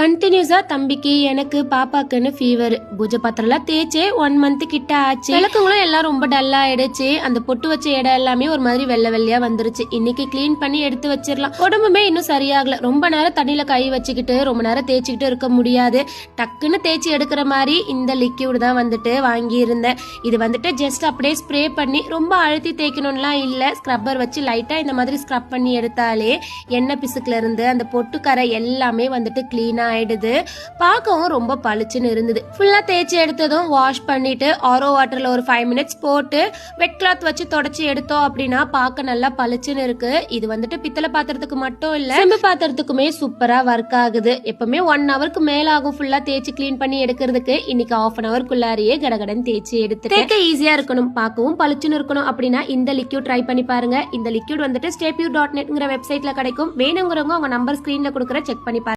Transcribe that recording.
கண்டினியூஸா தம்பிக்கு எனக்கு பாப்பாக்குன்னு ஃபீவர் பூஜை பாத்திரம்லாம் தேய்ச்சே ஒன் மந்த் கிட்ட ஆச்சு. விளக்குங்களும் எல்லாம் ரொம்ப டல்லா ஆயிடுச்சு. அந்த பொட்டு வச்ச இடம் எல்லாமே ஒரு மாதிரி வெள்ளை வெள்ளையா வந்துருச்சு. இன்னைக்கு க்ளீன் பண்ணி எடுத்து வச்சிடலாம். உடம்புமே இன்னும் சரியாகல. ரொம்ப நேரம் தண்ணியில கை வச்சுக்கிட்டு ரொம்ப நேரம் தேய்ச்சிக்கிட்டு இருக்க முடியாது. டக்குன்னு தேய்ச்சி எடுக்கிற மாதிரி இந்த லிக்யூடு தான் வந்துட்டு வாங்கியிருந்தேன். இது வந்துட்டு ஜஸ்ட் அப்படியே ஸ்ப்ரே பண்ணி ரொம்ப அழுத்தி தேய்க்கணும்லாம் இல்லை. ஸ்க்ரப்பர் வச்சு லைட்டா இந்த மாதிரி ஸ்க்ரப் பண்ணி எடுத்தாலே எண்ணெய் பிசுக்குல இருந்து அந்த பொட்டுக்கரை எல்லாமே வந்துட்டு கிளீனா ஆயிடுது. பார்க்கவும் ரொம்ப பளிச்சுன்னு இருந்தது. ஃபுல்லா தேய்ச்சி எடுத்ததும் வாஷ் பண்ணிட்டு ஆரோ வாட்டர்ல ஒரு ஃபைவ் மினிட்ஸ் போட்டு வெட் கிளாத் வச்சு தொடச்சி எடுத்தோம் அப்படின்னா பார்க்க நல்லா பளிச்சுன்னு இருக்கு. இது வந்துட்டு பித்தளை பாத்திரத்துக்கு மட்டும் இல்ல செம்பு பாத்திரத்துக்குமே சூப்பரா ஒர்க் ஆகுது. எப்பவுமே ஒன் ஹவருக்கு மேல ஆகும் ஃபுல்லா தேய்ச்சி க்ளீன் பண்ணி எடுக்கிறதுக்கு. இன்னைக்கு ஆஃப் அன் ஹவர்க்குள்ளாரியே கடகடன் தேய்ச்சி எடுத்து தேய்க்க ஈஸியா இருக்கணும். பார்க்கவும் பளிச்சுன்னு இருக்கணும் அப்படின்னா இந்த லிக்யூட் ட்ரை பண்ணி பாருங்க. இந்த லிக்யூட் வந்துட்டு ஸ்டேபியூ டாட் நெட்ங்கிற வெப்சைட்ல கிடைக்கும். வேணுங்கிறவங்க உங்க நம்பர் ஸ்கிரீன்ல கொடுக்குற செக் பண்ணி பாருங்க.